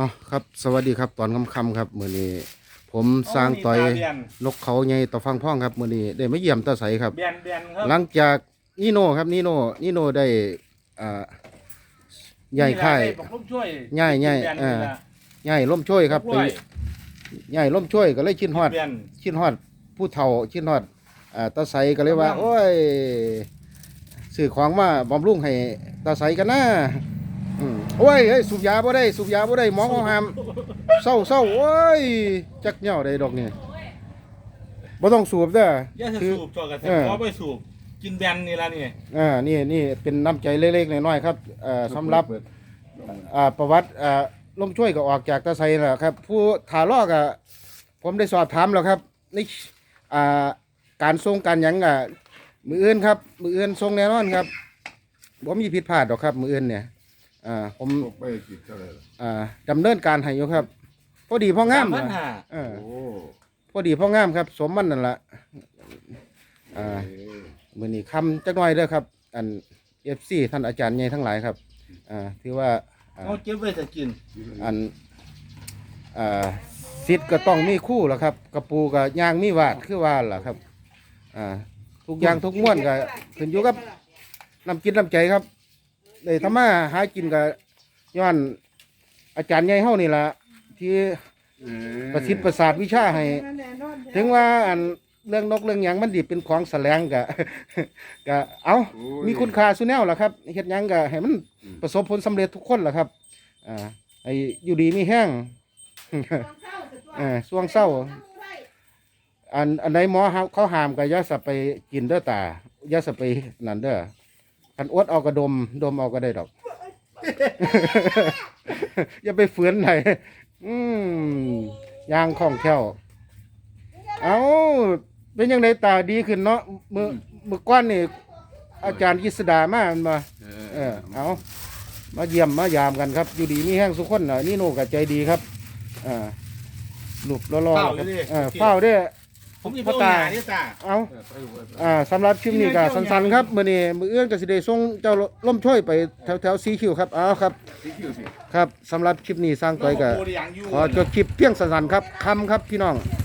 อ๋อครับสวัสดีครับตอนค่ำๆครับมื้อนี้ผมสร้างต่อยโนี่ตาเบียนนกเขาใหญ่ต่อฟังพ่องครับมื้อนี้ได้มาเยี่ยมตาใสครับ เบียนเบียนครับหลังจากนีโน่ครับนีโน่นีโน่ได้อ่าใหญ่ค่ายนี่แหละได้บอกลูกช่วยย้ายย้ายเบีนเอ่อนี่แหละใหญ่ล่มช่วยครับกไปล้วยใหญ่ล่มช่วยก็เลยชินฮอดเบียน ชินฮอดผู้เฒ่าชินฮอดอ่าตาใสก็เลยว่า กำลัง โอ้ยซื้อของมาบำรุงให้ตาใสกันนะอืม โอ้ยเฮ้ยสูบยาบ่ได้สูบยาบ่ได้หมอเขาห้ามเศร้าเศร้าโอ้ยจักเหนี่ยวได้ดอกนี่บ่ต้องสูบเด้อย่าจะคือสูบตัวกันเออขอไปสูบกินเบียนนี่ละนี่อ่านี่นี่เป็นน้ำใจเล็กๆน้อยๆครับเอ่อสำหรับอ่าประวัติอ่าลมช่วยก็ออกจากตาไซแหละครับ ผู้ถาลอกอะผมได้สอบถามแล้วครับนี่อ่าการทรงการหยังอะมืออื่นครับ มืออื่นทรงแน่นอนครับผมมีผิดพลาดดอกครับ มืออื่นเนี่ย อ่าผมตกไปกี่เท่าไหร่ล่ะอ่าดำเนินการให้อยู่ครับ พอดีพองามสพันนะห้าเออ โอ้พอดีพ่องามครับ สมมันนั่นละอ่า เอ้ยมือนี้คำจักหน่อยเด้อครับ อันเอฟซีท่านอาจารย์ใหญ่ทั้งหลายครับ อ่าที่ว่าอ่าเอาเก็บไว้จะกินอันอ่าสิทธิ์ก็ต้องมีคู่ล่ะครับกระปูกับยางมีวาดคือว่าล่ะครับ อ่า ทุกอย่างทุกม้วนก็ขึ้นอยู่กับน้ำกินน้ำใจครับ เลยทำมาหากินกับย้อน อาจารย์ใหญ่เฮานี่ล่ะที่เอ้ยประสิทธิ์ประสาทวิชาให้ ถึงว่าอันเรื่องนกเรื่องหยังมันดีเป็นของแสลงกะ กะเอาโอ้ย มีคุณค่าสุแนวล่ะครับเฮ็ดหยังกะให้มันประสบผลสำเร็จทุกคนล่ะครับ อ่าไอ้อยู่ดีมีแห้ง เออช่วงเศร้า อันอันใดหมอเขาเขาห้ามก็อย่าสะไปกินเด้อตาอย่าสะไปนั่นเด้อ คันอดเอากระดม ดมเอาก็ได้ดอก อย่าไปฝืนไหนอืมยางคล่องแคล่วเอาเป็นยังไงตาดีขึ้นเนาะมือมือก้อนนี่อาจารย์กิษดามามันมาเอเออเอามาเยี่ยมมายามกันครับ อยู่ดีมีแห้งสุขคนน่ะนี่โนกับใจดีครับอ่าหลุบล้อๆครับเออเฝ้าเด้อ ผมอีกพ่พ่ออตาตานี่ตาเอาอไปดูไปอ่าสำหรับชิมนี้ก็สั้นๆครับมื้อนี้มื้ออื่นก็สิได้ส่งเจ้าล่มช่วยไปแถวแถวซีคิวครับเอาครับสีคิวสิครับสำหรับคลิปนี้สร้างต้อยก็โอ้ยอย่างยู่ขอจบคลิปเพียงสั้นๆครับคำครับพี่น้องเ